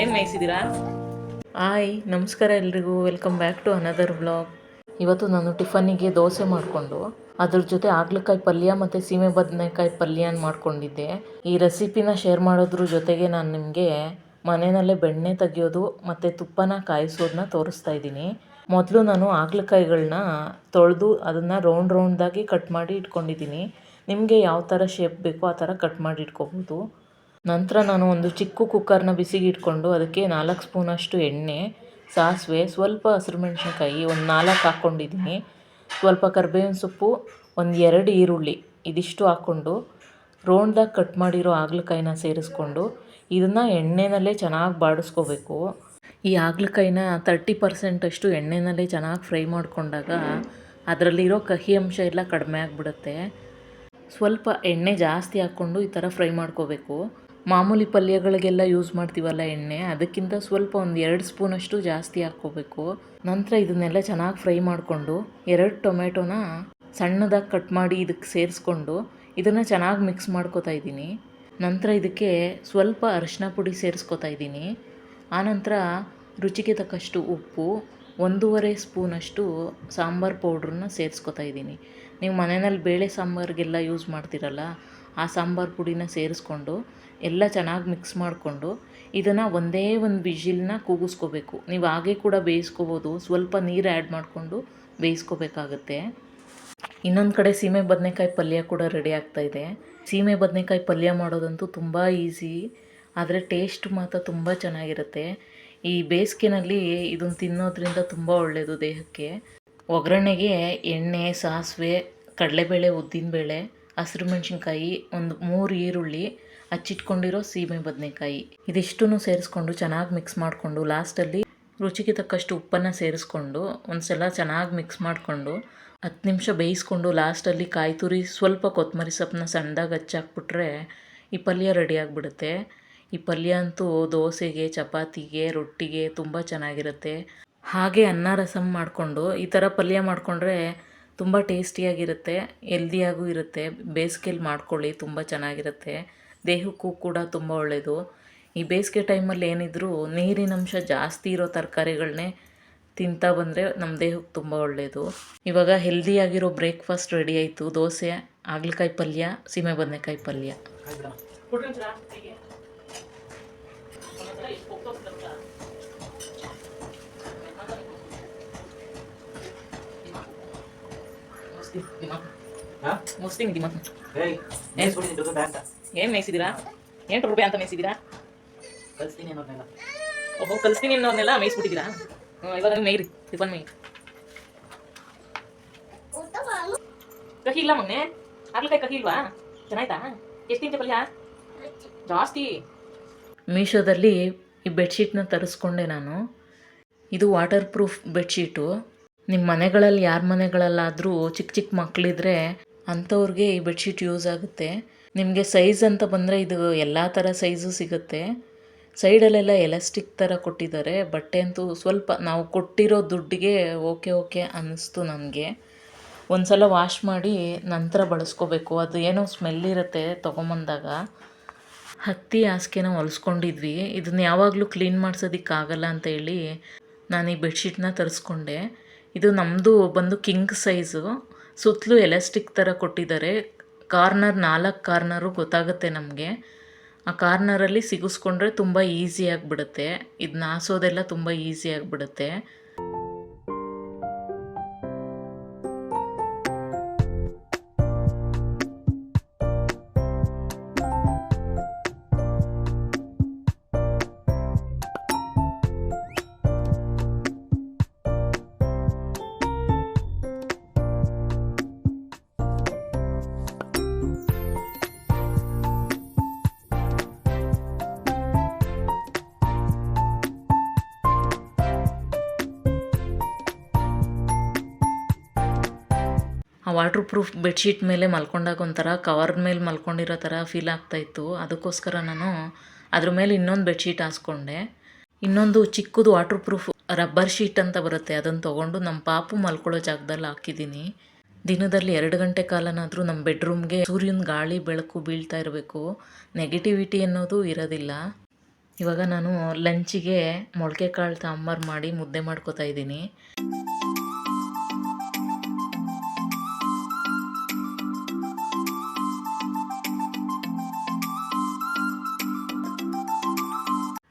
ಏನು ಮೇಯಿಸಿದ್ದೀರಾ ಹಾಯ್, ನಮಸ್ಕಾರ ಎಲ್ರಿಗೂ. Welcome back to another blog ಇವತ್ತು ನಾನು ಟಿಫನ್ನಿಗೆ ದೋಸೆ ಮಾಡಿಕೊಂಡು, ಅದ್ರ ಜೊತೆ ಆಗ್ಲಕಾಯಿ ಪಲ್ಯ ಮತ್ತು ಸೀಮೆ ಬದನೆಕಾಯಿ ಪಲ್ಯನ ಮಾಡ್ಕೊಂಡಿದ್ದೆ. ಈ ರೆಸಿಪಿನ ಶೇರ್ ಮಾಡೋದ್ರ ಜೊತೆಗೆ ನಾನು ನಿಮಗೆ ಮನೆಯಲ್ಲೇ ಬೆಣ್ಣೆ ತೆಗೆಯೋದು ಮತ್ತು ತುಪ್ಪನ ಕಾಯಿಸೋದನ್ನ ತೋರಿಸ್ತಾ ಇದ್ದೀನಿ. ಮೊದಲು ನಾನು ಆಗ್ಲಕಾಯಿಗಳನ್ನ ತೊಳೆದು ಅದನ್ನು ರೌಂಡ್ ರೌಂಡಾಗಿ ಕಟ್ ಮಾಡಿ ಇಟ್ಕೊಂಡಿದ್ದೀನಿ. ನಿಮಗೆ ಯಾವ ಥರ ಶೇಪ್ ಬೇಕೋ ಆ ಥರ ಕಟ್ ಮಾಡಿ ಇಟ್ಕೋಬೋದು. ನಂತರ ನಾನು ಒಂದು ಚಿಕ್ಕ ಕುಕ್ಕರ್ನ ಬಿಸಿಗೆ ಇಟ್ಕೊಂಡು ಅದಕ್ಕೆ ನಾಲ್ಕು ಸ್ಪೂನಷ್ಟು ಎಣ್ಣೆ, ಸಾಸಿವೆ, ಸ್ವಲ್ಪ ಹಸಿರು ಮೆಣಸಿನ್ಕಾಯಿ, ಒಂದು ನಾಲ್ಕು ಹಾಕ್ಕೊಂಡಿದ್ದೀನಿ ಸ್ವಲ್ಪ ಕರಿಬೇವಿನ ಸೊಪ್ಪು, ಒಂದು ಎರಡು ಈರುಳ್ಳಿ ಇದಿಷ್ಟು ಹಾಕ್ಕೊಂಡು ರೌಂಡಾಗಿ ಕಟ್ ಮಾಡಿರೋ ಹಾಗಲಕಾಯಿನ ಸೇರಿಸ್ಕೊಂಡು ಇದನ್ನು ಎಣ್ಣೆನಲ್ಲೇ ಚೆನ್ನಾಗಿ ಬಾಡಿಸ್ಕೋಬೇಕು. ಈ ಹಾಗಲಕಾಯಿನ ತರ್ಟಿ ಪರ್ಸೆಂಟಷ್ಟು ಎಣ್ಣೆನಲ್ಲೇ ಚೆನ್ನಾಗಿ ಫ್ರೈ ಮಾಡಿಕೊಂಡಾಗ ಅದರಲ್ಲಿರೋ ಕಹಿ ಅಂಶ ಎಲ್ಲ ಕಡಿಮೆ ಆಗಿಬಿಡುತ್ತೆ. ಸ್ವಲ್ಪ ಎಣ್ಣೆ ಜಾಸ್ತಿ ಹಾಕ್ಕೊಂಡು ಈ ಥರ ಫ್ರೈ ಮಾಡ್ಕೋಬೇಕು. ಮಾಮೂಲಿ ಪಲ್ಯಗಳಿಗೆಲ್ಲ ಯೂಸ್ ಮಾಡ್ತೀವಲ್ಲ ಎಣ್ಣೆ? ಅದಕ್ಕಿಂತ ಸ್ವಲ್ಪ ಒಂದು ಎರಡು ಸ್ಪೂನಷ್ಟು ಜಾಸ್ತಿ ಹಾಕ್ಕೋಬೇಕು. ನಂತರ ಇದನ್ನೆಲ್ಲ ಚೆನ್ನಾಗಿ ಫ್ರೈ ಮಾಡಿಕೊಂಡು ಎರಡು ಟೊಮೆಟೊನ ಸಣ್ಣದಾಗಿ ಕಟ್ ಮಾಡಿ ಇದಕ್ಕೆ ಸೇರಿಸ್ಕೊಂಡು ಇದನ್ನು ಚೆನ್ನಾಗಿ ಮಿಕ್ಸ್ ಮಾಡ್ಕೋತಾ ಇದ್ದೀನಿ. ನಂತರ ಇದಕ್ಕೆ ಸ್ವಲ್ಪ ಅರಿಶಿನ ಪುಡಿ ಸೇರಿಸ್ಕೊತಾ ಇದ್ದೀನಿ. ಆನಂತರ ರುಚಿಗೆ ತಕ್ಕಷ್ಟು ಉಪ್ಪು, ಒಂದೂವರೆ ಸ್ಪೂನಷ್ಟು ಸಾಂಬಾರು ಪೌಡ್ರನ್ನ ಸೇರಿಸ್ಕೊತಾ ಇದ್ದೀನಿ. ನೀವು ಮನೆಯಲ್ಲಿ ಬೇಳೆ ಸಾಂಬಾರಿಗೆಲ್ಲ ಯೂಸ್ ಮಾಡ್ತೀರಲ್ಲ ಆ ಸಾಂಬಾರು ಪುಡಿನ ಸೇರಿಸ್ಕೊಂಡು ಎಲ್ಲ ಚೆನ್ನಾಗಿ ಮಿಕ್ಸ್ ಮಾಡಿಕೊಂಡು ಇದನ್ನು ಒಂದೇ ಒಂದು ವಿಜಿಲ್ನ ಕೂಗಿಸ್ಕೋಬೇಕು. ನೀವು ಹಾಗೆ ಕೂಡ ಬೇಯಿಸ್ಕೋಬೋದು. ಸ್ವಲ್ಪ ನೀರು ಆ್ಯಡ್ ಮಾಡಿಕೊಂಡು ಬೇಯಿಸ್ಕೋಬೇಕಾಗತ್ತೆ. ಇನ್ನೊಂದು ಕಡೆ ಸೀಮೆ ಬದನೆಕಾಯಿ ಪಲ್ಯ ಕೂಡ ರೆಡಿ ಆಗ್ತಾ ಇದೆ. ಸೀಮೆ ಬದನೆಕಾಯಿ ಪಲ್ಯ ಮಾಡೋದಂತೂ ತುಂಬ ಈಸಿ ಆದರೆ ಟೇಸ್ಟ್ ಮಾತ್ರ ತುಂಬ ಚೆನ್ನಾಗಿರುತ್ತೆ. ಈ ಬೇಸಿಗೆನಲ್ಲಿ ಇದನ್ನು ತಿನ್ನೋದ್ರಿಂದ ತುಂಬ ಒಳ್ಳೆಯದು ದೇಹಕ್ಕೆ. ಒಗ್ಗರಣೆಗೆ ಎಣ್ಣೆ, ಸಾಸಿವೆ, ಕಡಲೆಬೇಳೆ, ಉದ್ದಿನಬೇಳೆ ಹಸಿರು ಮೆಣಸಿನ್ಕಾಯಿ, ಒಂದು ಮೂರು ಈರುಳ್ಳಿ, ಹಚ್ಚಿಟ್ಕೊಂಡಿರೋ ಸೀಮೆ ಬದನೆಕಾಯಿ. ಇದಿಷ್ಟನ್ನು ಸೇರಿಸ್ಕೊಂಡು ಚೆನ್ನಾಗಿ ಮಿಕ್ಸ್ ಮಾಡಿಕೊಂಡು ಲಾಸ್ಟಲ್ಲಿ ರುಚಿಗೆ ತಕ್ಕಷ್ಟು ಉಪ್ಪನ್ನು ಸೇರಿಸ್ಕೊಂಡು ಒಂದು ಸಲ ಚೆನ್ನಾಗಿ ಮಿಕ್ಸ್ ಮಾಡಿಕೊಂಡು ಹತ್ತು ನಿಮಿಷ ಬೇಯಿಸ್ಕೊಂಡು ಲಾಸ್ಟಲ್ಲಿ ಕಾಯಿ ತುರಿ, ಸ್ವಲ್ಪ ಕೊತ್ತಂಬರಿ ಸೊಪ್ಪನ್ನ ಸಣ್ಣದಾಗಿ ಹಚ್ಚಾಕ್ಬಿಟ್ರೆ ಈ ಪಲ್ಯ ರೆಡಿ ಆಗಿಬಿಡುತ್ತೆ. ಈ ಪಲ್ಯ ಅಂತೂ ದೋಸೆಗೆ, ಚಪಾತಿಗೆ, ರೊಟ್ಟಿಗೆ ತುಂಬ ಚೆನ್ನಾಗಿರುತ್ತೆ. ಹಾಗೆ ಅನ್ನ ರಸಮ್ ಮಾಡಿಕೊಂಡು ಈ ಥರ ಪಲ್ಯ ಮಾಡಿಕೊಂಡ್ರೆ ತುಂಬ ಟೇಸ್ಟಿಯಾಗಿರುತ್ತೆ ಎಲ್ದಿಯಾಗೂ ಇರುತ್ತೆ, ಬೇಸಿಗೆಲಿ ಮಾಡ್ಕೊಳ್ಳಿ, ತುಂಬ ಚೆನ್ನಾಗಿರುತ್ತೆ. ದೇಹಕ್ಕೂ ಕೂಡ ತುಂಬ ಒಳ್ಳೆಯದು ಈ ಬೇಸಿಗೆ ಟೈಮಲ್ಲಿ ಏನಿದ್ರೂ ನೀರಿನಂಶ ಜಾಸ್ತಿ ಇರೋ ತರಕಾರಿಗಳನ್ನೇ ತಿಂತಾ ಬಂದರೆ ನಮ್ಮ ದೇಹಕ್ಕೆ ತುಂಬ ಒಳ್ಳೆಯದು ಇವಾಗ ಹೆಲ್ದಿಯಾಗಿರೋ ಬ್ರೇಕ್ಫಾಸ್ಟ್ ರೆಡಿ ಆಯಿತು. ದೋಸೆ, ಹಾಗಲಕಾಯಿ ಪಲ್ಯ, ಸೀಮೆ ಬದನೆಕಾಯಿ ಪಲ್ಯ. ಹಾ? ಮುಸ್ಲಿಂ ದಿಮ ಏಯ್ ಮೇಯಿಸ್ಬಿಟ್ಟಿದ್ದೀನಿ ದುಡ್ಡು ಅಂತ ಏನು ಮೇಯಿಸಿದ್ದೀರಾ ಎಂಟು ರೂಪಾಯಿ ಅಂತ ಮೇಯಿಸಿದ್ದೀರಾ ಕಲ್ತೀನಿ ಅನ್ನೋದನ್ನೆಲ್ಲ ಓಹೋ ಕಲಿಸ್ತೀನಿ ಅನ್ನೋರ್ನೆಲ್ಲ ಮೇಯಿಸ್ಬಿಟ್ಟಿದ್ದೀರಾ ಹ್ಞೂ ಇವಾಗ ಮೇಯ್ರಿ ಟಿಫನ್ ಮೇಯ್ರಿ ಕಹಿ ಇಲ್ಲ ಮೊನ್ನೆ ಹಾಗಲಕಾಯಿ ಕಹಿ ಇಲ್ವಾ ಚೆನ್ನಾಯ್ತಾ ಎಷ್ಟು ತಿಂತೆ ಪಲ್ಯ ಜಾಸ್ತಿ ಮೀಶೋದಲ್ಲಿ ಈ ಬೆಡ್ಶೀಟ್ನ ತರಿಸ್ಕೊಂಡೆ ನಾನು. ಇದು ವಾಟರ್ ಪ್ರೂಫ್ ಬೆಡ್ಶೀಟು ನಿಮ್ಮ ಮನೆಗಳಲ್ಲಿ ಯಾರ ಮನೆಗಳಲ್ಲಾದರೂ ಚಿಕ್ಕ ಚಿಕ್ಕ ಮಕ್ಕಳಿದ್ರೆ ಅಂಥವ್ರಿಗೆ ಈ ಬೆಡ್ಶೀಟ್ ಯೂಸ್ ಆಗುತ್ತೆ. ನಿಮಗೆ ಸೈಜ್ ಅಂತ ಬಂದರೆ ಇದು ಎಲ್ಲ ಥರ ಸೈಜು ಸಿಗುತ್ತೆ. ಸೈಡಲ್ಲೆಲ್ಲ ಎಲಾಸ್ಟಿಕ್ ಥರ ಕೊಟ್ಟಿದ್ದಾರೆ. ಬಟ್ಟೆ ಅಂತೂ ಸ್ವಲ್ಪ ನಾವು ಕೊಟ್ಟಿರೋ ದುಡ್ಡಿಗೆ ಓಕೆ ಓಕೆ ಅನ್ನಿಸ್ತು ನನಗೆ ಒಂದು ಸಲ ವಾಶ್ ಮಾಡಿ ನಂತರ ಬಳಸ್ಕೋಬೇಕು. ಅದು ಏನೋ ಸ್ಮೆಲ್ ಇರುತ್ತೆ ತೊಗೊಂಬಂದಾಗ. ಹತ್ತಿ ಹಾಸಿಗೆನ ಹೊಲಿಸ್ಕೊಂಡಿದ್ವಿ. ಇದನ್ನ ಯಾವಾಗಲೂ ಕ್ಲೀನ್ ಮಾಡ್ಸೋದಕ್ಕಾಗಲ್ಲ ಅಂತ ಹೇಳಿ ನಾನು ಈ ಬೆಡ್ಶೀಟ್ನ ತರಿಸ್ಕೊಂಡೆ. ಇದು ನಮ್ಮದು ಬಂದು ಕಿಂಗ್ ಸೈಜು. ಸುತ್ತಲೂ ಎಲಾಸ್ಟಿಕ್ ಥರ ಕೊಟ್ಟಿದ್ದಾರೆ. ಕಾರ್ನರ್ ನಾಲ್ಕು ಕಾರ್ನರು ಗೊತ್ತಾಗುತ್ತೆ ನಮಗೆ. ಆ ಕಾರ್ನರಲ್ಲಿ ಸಿಗಿಸ್ಕೊಂಡ್ರೆ ತುಂಬ ಈಸಿ ಆಗಿಬಿಡುತ್ತೆ. ಇದನ್ನ ಹಾಸೋದೆಲ್ಲ ತುಂಬ ಈಸಿ ಆಗಿಬಿಡುತ್ತೆ. ವಾಟ್ರ್ ಪ್ರೂಫ್ ಬೆಡ್ಶೀಟ್ ಮೇಲೆ ಮಲ್ಕೊಂಡಾಗ ಒಂಥರ ಕವರ್ ಮೇಲೆ ಮಲ್ಕೊಂಡಿರೋ ಥರ ಫೀಲ್ ಆಗ್ತಾಯಿತ್ತು ಅದಕ್ಕೋಸ್ಕರ ನಾನು ಅದ್ರ ಮೇಲೆ ಇನ್ನೊಂದು ಬೆಡ್ಶೀಟ್ ಹಾಸ್ಕೊಂಡೆ. ಇನ್ನೊಂದು ಚಿಕ್ಕದು ವಾಟ್ರ್ ಪ್ರೂಫ್ ರಬ್ಬರ್ ಶೀಟ್ ಅಂತ ಬರುತ್ತೆ. ಅದನ್ನು ತೊಗೊಂಡು ನಮ್ಮ ಪಾಪು ಮಲ್ಕೊಳ್ಳೋ ಜಾಗದಲ್ಲಿ ಹಾಕಿದ್ದೀನಿ. ದಿನದಲ್ಲಿ ಎರಡು ಗಂಟೆ ಕಾಲನಾದರೂ ನಮ್ಮ ಬೆಡ್ರೂಮ್ಗೆ ಸೂರ್ಯನ ಗಾಳಿ, ಬೆಳಕು ಬೀಳ್ತಾ ಇರಬೇಕು. ನೆಗೆಟಿವಿಟಿ ಅನ್ನೋದು ಇರೋದಿಲ್ಲ. ಇವಾಗ ನಾನು ಲಂಚಿಗೆ ಮೊಳಕೆ ಕಾಳು ಸಾಂಬಾರು ಮಾಡಿ ಮುದ್ದೆ ಮಾಡ್ಕೊತಾ ಇದ್ದೀನಿ.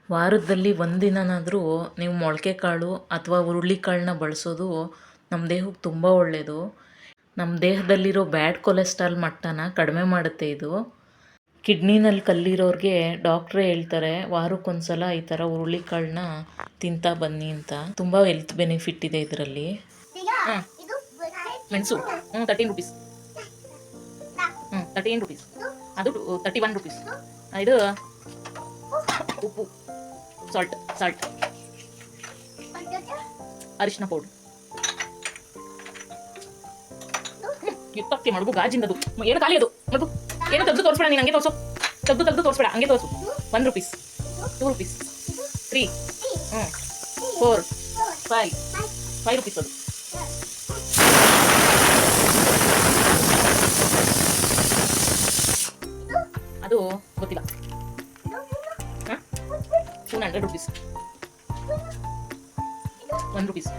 ವಾರದಲ್ಲಿ ಒಂದಿನನಾದರೂ ನೀವು ಮೊಳಕೆ ಕಾಳು ಅಥವಾ ಹುರುಳಿಕಾಳನ್ನ ಬಳಸೋದು ನಮ್ಮ ದೇಹಕ್ಕೆ ತುಂಬ ಒಳ್ಳೆಯದು ನಮ್ಮ ದೇಹದಲ್ಲಿರೋ ಬ್ಯಾಡ್ ಕೊಲೆಸ್ಟ್ರಾಲ್ ಮಟ್ಟನ ಕಡಿಮೆ ಮಾಡುತ್ತೆ ಇದು. ಕಿಡ್ನಿನಲ್ಲಿ ಕಲ್ಲಿರೋರಿಗೆ ಡಾಕ್ಟ್ರೇ ಹೇಳ್ತಾರೆ, ವಾರಕ್ಕೊಂದ್ಸಲ ಈ ಥರ ಹುರುಳಿಕಾಳನ್ನ ತಿಂತಾ ಬನ್ನಿ ಅಂತ. ತುಂಬ ಹೆಲ್ತ್ ಬೆನಿಫಿಟ್ ಇದೆ ಇದರಲ್ಲಿ. ಮೆಣಸು. ಹ್ಞೂ ತರ್ಟೀನ್ ರುಪೀಸ್ ಹ್ಞೂ ತರ್ಟೀನ್ ರುಪೀಸ್ ಅದು ತರ್ಟಿ ಒನ್ ರುಪೀಸ್ ಇದು ಉಪ್ಪು ಸಾಲ್ಟ್ ಸಾಲ್ಟ್ ಅರಿಶಿನ ಪೌಡ್ರ್ ಕಿತ್ತಕ್ಕೆ ಮಡಗು ಗಾಜಿಂದದು ಏನು ಖಾಲಿ ಅದು. ಮಡಗು ಏನು ತೆಗೆದು ತೋರಿಸ್ಬೇಡ ನೀನು, ಹಂಗೆ ತೋರಿಸು. ತೆಗೆದು ತೆಗೆದು ತೋರಿಸ್ಬೇಡ, ಹಂಗೆ ತೋರಿಸು. One rupees two rupees three ಹ್ಞೂ ಫೋರ್ ಫೈವ್ ಫೈವ್ ರುಪೀಸ್ ಅದು. ಅದು ಗೊತ್ತಿಲ್ಲ. Two hundred rupees one rupees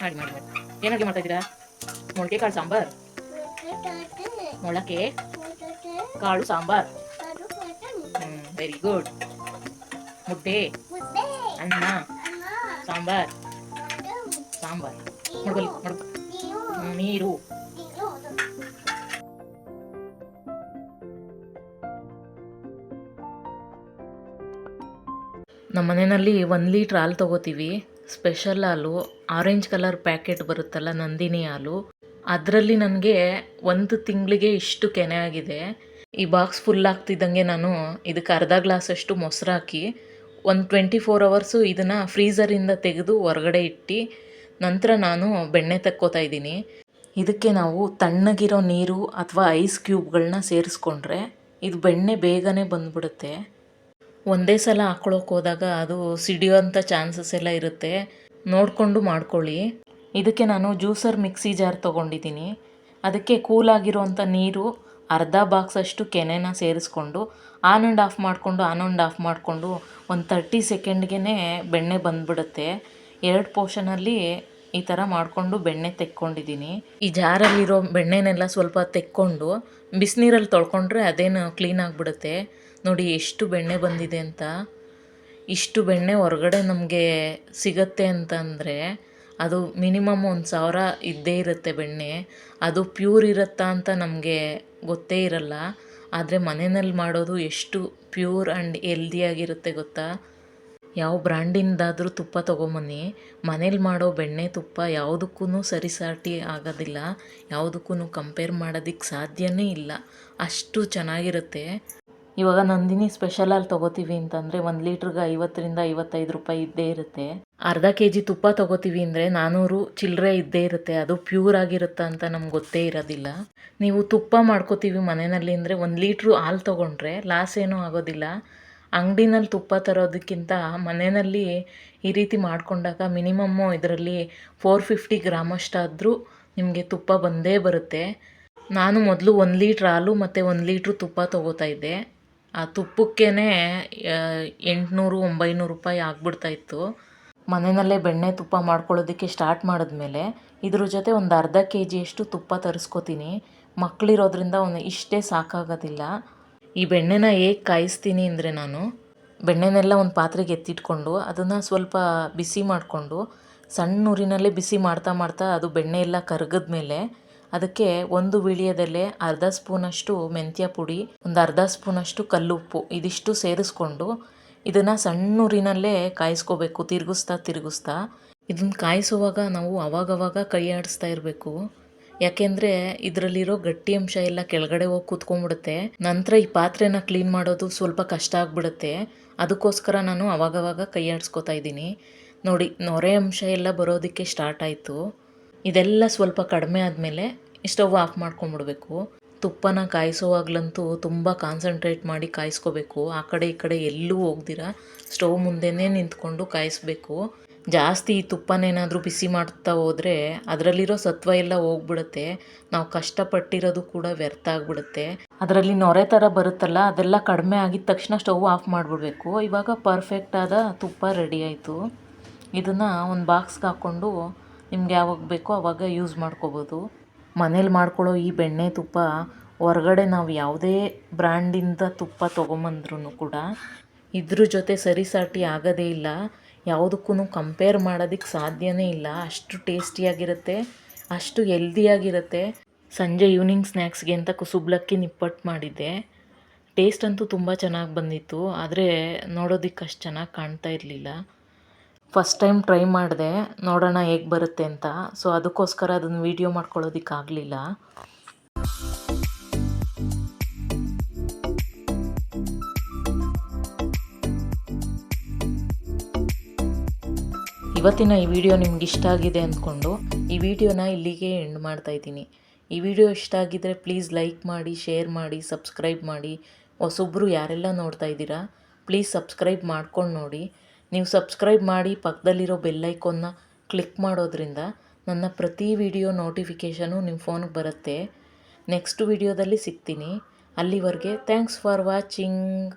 ಮಾಡಿ ಮಾಡಿ ಮಾಡಿ ಏನಾಗಿ ಮಾಡ್ತಾ ಇದ್ದೀರಾ ಮೊಳಕೆ ಕಾಳು ಸಾಂಬಾರ್ ಮೊಳಕೆ ಕಾಳು ಸಾಂಬಾರ್ ಹ್ಮ್ ವೆರಿ ಗುಡ್ ಮುದ್ದೆ ಅನ್ನ ಸಾಂಬಾರ್ ಸಾಂಬಾರ್. ಮಡಗಲಿ ಮಾಡ್ಕೊ ನೀರು. ನಮ್ಮ ಮನೆಯಲ್ಲಿ ಒಂದು ಲೀಟ್ರ್ ಹಾಲು ತೊಗೋತೀವಿ. ಸ್ಪೆಷಲ್ ಹಾಲು, ಆರೆಂಜ್ ಕಲರ್ ಪ್ಯಾಕೆಟ್ ಬರುತ್ತಲ್ಲ ನಂದಿನಿ ಹಾಲು. ಅದರಲ್ಲಿ ನನಗೆ ಒಂದು ತಿಂಗಳಿಗೆ ಇಷ್ಟು ಕೆನೆ ಆಗಿದೆ. ಈ ಬಾಕ್ಸ್ ಫುಲ್ ಆಗ್ತಿದ್ದಂಗೆ ನಾನು ಇದಕ್ಕೆ ಅರ್ಧ ಗ್ಲಾಸಷ್ಟು ಮೊಸರು ಹಾಕಿ, ಒಂದು ಟ್ವೆಂಟಿ ಫೋರ್ ಅವರ್ಸು ಇದನ್ನು ಫ್ರೀಝರಿಂದ ತೆಗೆದು ಹೊರಗಡೆ ಇಟ್ಟು ನಂತರ ನಾನು ಬೆಣ್ಣೆ ತಕ್ಕೋತಾ ಇದ್ದೀನಿ. ಇದಕ್ಕೆ ನಾವು ತಣ್ಣಗಿರೋ ನೀರು ಅಥವಾ ಐಸ್ ಕ್ಯೂಬ್ಗಳನ್ನ ಸೇರಿಸ್ಕೊಂಡ್ರೆ ಇದು ಬೆಣ್ಣೆ ಬೇಗನೆ ಬಂದ್ಬಿಡುತ್ತೆ. ಒಂದೇ ಸಲ ಹಾಕ್ಕೊಳಕ್ಕೆ ಹೋದಾಗ ಅದು ಸಿಡಿಯೋಂಥ ಚಾನ್ಸಸ್ ಎಲ್ಲ ಇರುತ್ತೆ. ನೋಡಿಕೊಂಡು ಮಾಡ್ಕೊಳ್ಳಿ. ಇದಕ್ಕೆ ನಾನು ಜ್ಯೂಸರ್ ಮಿಕ್ಸಿ ಜಾರ್ ತೊಗೊಂಡಿದ್ದೀನಿ. ಅದಕ್ಕೆ ಕೂಲಾಗಿರೋವಂಥ ನೀರು ಅರ್ಧ ಬಾಕ್ಸಷ್ಟು ಕೆನೆನ ಸೇರಿಸ್ಕೊಂಡು, ಆನ್ ಆ್ಯಂಡ್ ಆಫ್ ಮಾಡಿಕೊಂಡು, ಆನ್ ಆ್ಯಂಡ್ ಆಫ್ ಮಾಡಿಕೊಂಡು ಒಂದು ತರ್ಟಿ ಸೆಕೆಂಡ್ಗೆ ಬೆಣ್ಣೆ ಬಂದ್ಬಿಡುತ್ತೆ. ಎರಡು ಪೋರ್ಷನಲ್ಲಿ ಈ ಥರ ಮಾಡಿಕೊಂಡು ಬೆಣ್ಣೆ ತೆಕ್ಕೊಂಡಿದ್ದೀನಿ. ಈ ಜಾರಲ್ಲಿರೋ ಬೆಣ್ಣೆನೆಲ್ಲ ಸ್ವಲ್ಪ ತೆಕ್ಕೊಂಡು ಬಿಸಿನೀರಲ್ಲಿ ತೊಳ್ಕೊಂಡ್ರೆ ಅದೇನು ಕ್ಲೀನ್ ಆಗಿಬಿಡುತ್ತೆ. ನೋಡಿ ಎಷ್ಟು ಬೆಣ್ಣೆ ಬಂದಿದೆ ಅಂತ. ಇಷ್ಟು ಬೆಣ್ಣೆ ಹೊರಗಡೆ ನಮಗೆ ಸಿಗತ್ತೆ ಅಂತಂದರೆ ಅದು ಮಿನಿಮಮ್ ಒಂದು ಸಾವಿರ ಇದ್ದೇ ಇರುತ್ತೆ ಬೆಣ್ಣೆ. ಅದು ಪ್ಯೂರ್ ಇರುತ್ತಾ ಅಂತ ನಮಗೆ ಗೊತ್ತೇ ಇರಲ್ಲ. ಆದರೆ ಮನೆಯಲ್ಲಿ ಮಾಡೋದು ಎಷ್ಟು ಪ್ಯೂರ್ ಆ್ಯಂಡ್ ಹೆಲ್ದಿಯಾಗಿರುತ್ತೆ ಗೊತ್ತಾ? ಯಾವ ಬ್ರ್ಯಾಂಡಿಂದಾದರೂ ತುಪ್ಪ ತೊಗೊಂಬನ್ನಿ. ಮನೇಲಿ ಮಾಡೋ ಬೆಣ್ಣೆ ತುಪ್ಪ ಯಾವುದಕ್ಕೂ ಸರಿಸಾಟಿ ಆಗೋದಿಲ್ಲ. ಯಾವುದಕ್ಕೂ ಕಂಪೇರ್ ಮಾಡೋದಕ್ಕೆ ಸಾಧ್ಯವೇ ಇಲ್ಲ. ಅಷ್ಟು ಚೆನ್ನಾಗಿರುತ್ತೆ. ಇವಾಗ ನಂದಿನಿ ಸ್ಪೆಷಲಲ್ಲಿ ತೊಗೋತೀವಿ ಅಂತಂದರೆ ಒಂದು ಲೀಟ್ರಿಗೆ ಐವತ್ತರಿಂದ ಐವತ್ತೈದು ರೂಪಾಯಿ ಇದ್ದೇ ಇರುತ್ತೆ. ಅರ್ಧ ಕೆ ಜಿ ತುಪ್ಪ ತೊಗೋತೀವಿ ಅಂದರೆ ನಾನ್ನೂರು ಚಿಲ್ಲರೆ ಇದ್ದೇ ಇರುತ್ತೆ. ಅದು ಪ್ಯೂರ್ ಆಗಿರುತ್ತಾ ಅಂತ ನಮ್ಗೆ ಗೊತ್ತೇ ಇರೋದಿಲ್ಲ. ನೀವು ತುಪ್ಪ ಮಾಡ್ಕೋತೀವಿ ಮನೆಯಲ್ಲಿ ಅಂದರೆ ಒಂದು ಲೀಟ್ರು ಹಾಲು ತೊಗೊಂಡ್ರೆ ಲಾಸ್ ಏನೂ ಆಗೋದಿಲ್ಲ. ಅಂಗಡಿನಲ್ಲಿ ತುಪ್ಪ ತರೋದಕ್ಕಿಂತ ಮನೆಯಲ್ಲಿ ಈ ರೀತಿ ಮಾಡಿಕೊಂಡಾಗ ಮಿನಿಮಮ್ಮು ಇದರಲ್ಲಿ ಫೋರ್ ಫಿಫ್ಟಿ ಗ್ರಾಮಷ್ಟಾದರೂ ನಿಮಗೆ ತುಪ್ಪ ಬಂದೇ ಬರುತ್ತೆ. ನಾನು ಮೊದಲು ಒಂದು ಲೀಟ್ರ್ ಹಾಲು ಮತ್ತು ಒಂದು ಲೀಟ್ರು ತುಪ್ಪ ತೊಗೋತಾ ಇದ್ದೆ. ಆ ತುಪ್ಪಕ್ಕೇ ಎಂಟುನೂರು, ಒಂಬೈನೂರು ರೂಪಾಯಿ ಆಗ್ಬಿಡ್ತಾಯಿತ್ತು ಮನೆಯಲ್ಲೇ ಬೆಣ್ಣೆ ತುಪ್ಪ ಮಾಡ್ಕೊಳ್ಳೋದಕ್ಕೆ ಸ್ಟಾರ್ಟ್ ಮಾಡಿದ್ಮೇಲೆ ಇದ್ರ ಜೊತೆ ಒಂದು ಅರ್ಧ ಕೆ ಜಿಯಷ್ಟು ತುಪ್ಪ ತರಿಸ್ಕೋತೀನಿ. ಮಕ್ಕಳಿರೋದ್ರಿಂದ ಒಂದು ಇಷ್ಟೇ ಸಾಕಾಗೋದಿಲ್ಲ. ಈ ಬೆಣ್ಣೆನ ಹೇಗೆ ಕಾಯಿಸ್ತೀನಿ ಅಂದರೆ ನಾನು ಬೆಣ್ಣೆನೆಲ್ಲ ಒಂದು ಪಾತ್ರೆಗೆ ಎತ್ತಿಟ್ಕೊಂಡು ಅದನ್ನು ಸ್ವಲ್ಪ ಬಿಸಿ ಮಾಡಿಕೊಂಡು ಸಣ್ಣ ಊರಿನಲ್ಲೇ ಬಿಸಿ ಮಾಡ್ತಾ ಮಾಡ್ತಾ ಅದು ಬೆಣ್ಣೆ ಎಲ್ಲ ಕರಗದ ಮೇಲೆ ಅದಕ್ಕೆ ಒಂದು ಬಿಳಿಯದಲ್ಲೇ ಅರ್ಧ ಸ್ಪೂನಷ್ಟು ಮೆಂತ್ಯ ಪುಡಿ, ಒಂದು ಅರ್ಧ ಸ್ಪೂನಷ್ಟು ಕಲ್ಲುಪ್ಪು ಇದಿಷ್ಟು ಸೇರಿಸ್ಕೊಂಡು ಇದನ್ನು ಸಣ್ಣ ಊರಿನಲ್ಲೇ ಕಾಯಿಸ್ಕೋಬೇಕು, ತಿರುಗಿಸ್ತಾ ತಿರುಗಿಸ್ತಾ. ಇದನ್ನು ಕಾಯಿಸುವಾಗ ನಾವು ಅವಾಗವಾಗ ಕೈ ಆಡಿಸ್ತಾ ಇರಬೇಕು. ಯಾಕೆಂದರೆ ಇದರಲ್ಲಿರೋ ಗಟ್ಟಿ ಅಂಶ ಎಲ್ಲ ಕೆಳಗಡೆ ಹೋಗಿ ಕೂತ್ಕೊಂಡ್ಬಿಡುತ್ತೆ. ನಂತರ ಈ ಪಾತ್ರೆನ ಕ್ಲೀನ್ ಮಾಡೋದು ಸ್ವಲ್ಪ ಕಷ್ಟ ಆಗಿಬಿಡುತ್ತೆ. ಅದಕ್ಕೋಸ್ಕರ ನಾನು ಅವಾಗವಾಗ ಕೈ ಆಡಿಸ್ಕೊತಾ ಇದ್ದೀನಿ. ನೋಡಿ, ನೊರೆ ಅಂಶ ಎಲ್ಲ ಬರೋದಕ್ಕೆ ಸ್ಟಾರ್ಟ್ ಆಯಿತು. ಇದೆಲ್ಲ ಸ್ವಲ್ಪ ಕಡಿಮೆ ಆದಮೇಲೆ ಸ್ಟವ್ ಆಫ್ ಮಾಡ್ಕೊಂಡ್ಬಿಡ್ಬೇಕು. ತುಪ್ಪನ ಕಾಯಿಸೋವಾಗ್ಲಂತೂ ತುಂಬ ಕಾನ್ಸಂಟ್ರೇಟ್ ಮಾಡಿ ಕಾಯಿಸ್ಕೋಬೇಕು. ಆ ಕಡೆ ಈ ಕಡೆ ಎಲ್ಲೂ ಹೋಗ್ದಿರ ಸ್ಟವ್ ಮುಂದೆನೇ ನಿಂತ್ಕೊಂಡು ಕಾಯಿಸ್ಬೇಕು. ಜಾಸ್ತಿ ತುಪ್ಪನೇನಾದರೂ ಬಿಸಿ ಮಾಡ್ತಾ ಹೋದರೆ ಅದರಲ್ಲಿರೋ ಸತ್ವ ಎಲ್ಲ ಹೋಗ್ಬಿಡುತ್ತೆ. ನಾವು ಕಷ್ಟಪಟ್ಟಿರೋದು ಕೂಡ ವ್ಯರ್ಥ ಆಗಿಬಿಡುತ್ತೆ. ಅದರಲ್ಲಿ ನೊರೆ ಥರ ಬರುತ್ತಲ್ಲ, ಅದೆಲ್ಲ ಕಡಿಮೆ ಆಗಿದ ತಕ್ಷಣ ಸ್ಟವ್ ಆಫ್ ಮಾಡಿಬಿಡ್ಬೇಕು. ಇವಾಗ ಪರ್ಫೆಕ್ಟಾದ ತುಪ್ಪ ರೆಡಿ ಆಯಿತು. ಇದನ್ನು ಒಂದು ಬಾಕ್ಸ್ಗೆ ಹಾಕ್ಕೊಂಡು ನಿಮ್ಗೆ ಯಾವಾಗ ಬೇಕೋ ಆವಾಗ ಯೂಸ್ ಮಾಡ್ಕೋಬೋದು. ಮನೇಲಿ ಮಾಡ್ಕೊಳ್ಳೋ ಈ ಬೆಣ್ಣೆ ತುಪ್ಪ, ಹೊರಗಡೆ ನಾವು ಯಾವುದೇ ಬ್ರ್ಯಾಂಡಿಂದ ತುಪ್ಪ ತೊಗೊಂಬಂದ್ರೂ ಕೂಡ ಇದ್ರ ಜೊತೆ ಸರಿಸಾಟಿ ಆಗೋದೇ ಇಲ್ಲ. ಯಾವುದಕ್ಕೂ ಕಂಪೇರ್ ಮಾಡೋದಕ್ಕೆ ಸಾಧ್ಯವೇ ಇಲ್ಲ. ಅಷ್ಟು ಟೇಸ್ಟಿಯಾಗಿರುತ್ತೆ ಅಷ್ಟು ಹೆಲ್ದಿಯಾಗಿರುತ್ತೆ ಸಂಜೆ ಈವ್ನಿಂಗ್ ಸ್ನ್ಯಾಕ್ಸ್ಗೆ ಅಂತ ಕುಸುಬ್ಲಕ್ಕಿ ನಿಪ್ಪಟ್ಟು ಮಾಡಿದ್ದೆ. ಟೇಸ್ಟ್ ಅಂತೂ ತುಂಬ ಚೆನ್ನಾಗಿ ಬಂದಿತ್ತು, ಆದರೆ ನೋಡೋದಕ್ಕೆ ಅಷ್ಟು ಚೆನ್ನಾಗಿ ಕಾಣ್ತಾ ಇರಲಿಲ್ಲ. ಫಸ್ಟ್ ಟೈಮ್ ಟ್ರೈ ಮಾಡಿದೆ, ನೋಡೋಣ ಹೇಗೆ ಬರುತ್ತೆ ಅಂತ. ಸೊ ಅದಕ್ಕೋಸ್ಕರ ಅದನ್ನು ವೀಡಿಯೋ ಮಾಡ್ಕೊಳ್ಳೋದಕ್ಕಾಗಲಿಲ್ಲ ಇವತ್ತಿನ ಈ ವಿಡಿಯೋ ನಿಮ್ಗೆ ಇಷ್ಟ ಆಗಿದೆ ಅಂದ್ಕೊಂಡು ಈ ವಿಡಿಯೋನ ಇಲ್ಲಿಗೆ ಎಂಡ್ ಮಾಡ್ತಾ ಇದ್ದೀನಿ. ಈ ವಿಡಿಯೋ ಇಷ್ಟ ಆಗಿದ್ದರೆ ಪ್ಲೀಸ್ ಲೈಕ್ ಮಾಡಿ ಶೇರ್ ಮಾಡಿ ಸಬ್ಸ್ಕ್ರೈಬ್ ಮಾಡಿ. ಹೊಸೊಬ್ಬರು ಯಾರೆಲ್ಲ ನೋಡ್ತಾ ಇದ್ದೀರಾ ಪ್ಲೀಸ್ ಸಬ್ಸ್ಕ್ರೈಬ್ ಮಾಡ್ಕೊಂಡು ನೋಡಿ. ನೀವು ಸಬ್ಸ್ಕ್ರೈಬ್ ಮಾಡಿ ಪಕ್ಕದಲ್ಲಿರೋ ಬೆಲ್ಲೈಕೋನ್ನ ಕ್ಲಿಕ್ ಮಾಡೋದ್ರಿಂದ ನನ್ನ ಪ್ರತಿ ವಿಡಿಯೋ ನೋಟಿಫಿಕೇಷನು ನಿಮ್ಮ ಫೋನ್ಗೆ ಬರುತ್ತೆ. ನೆಕ್ಸ್ಟ್ ವಿಡಿಯೋದಲ್ಲಿ ಸಿಗ್ತೀನಿ. ಅಲ್ಲಿವರೆಗೆ ಥ್ಯಾಂಕ್ಸ್ ಫಾರ್ ವಾಚಿಂಗ್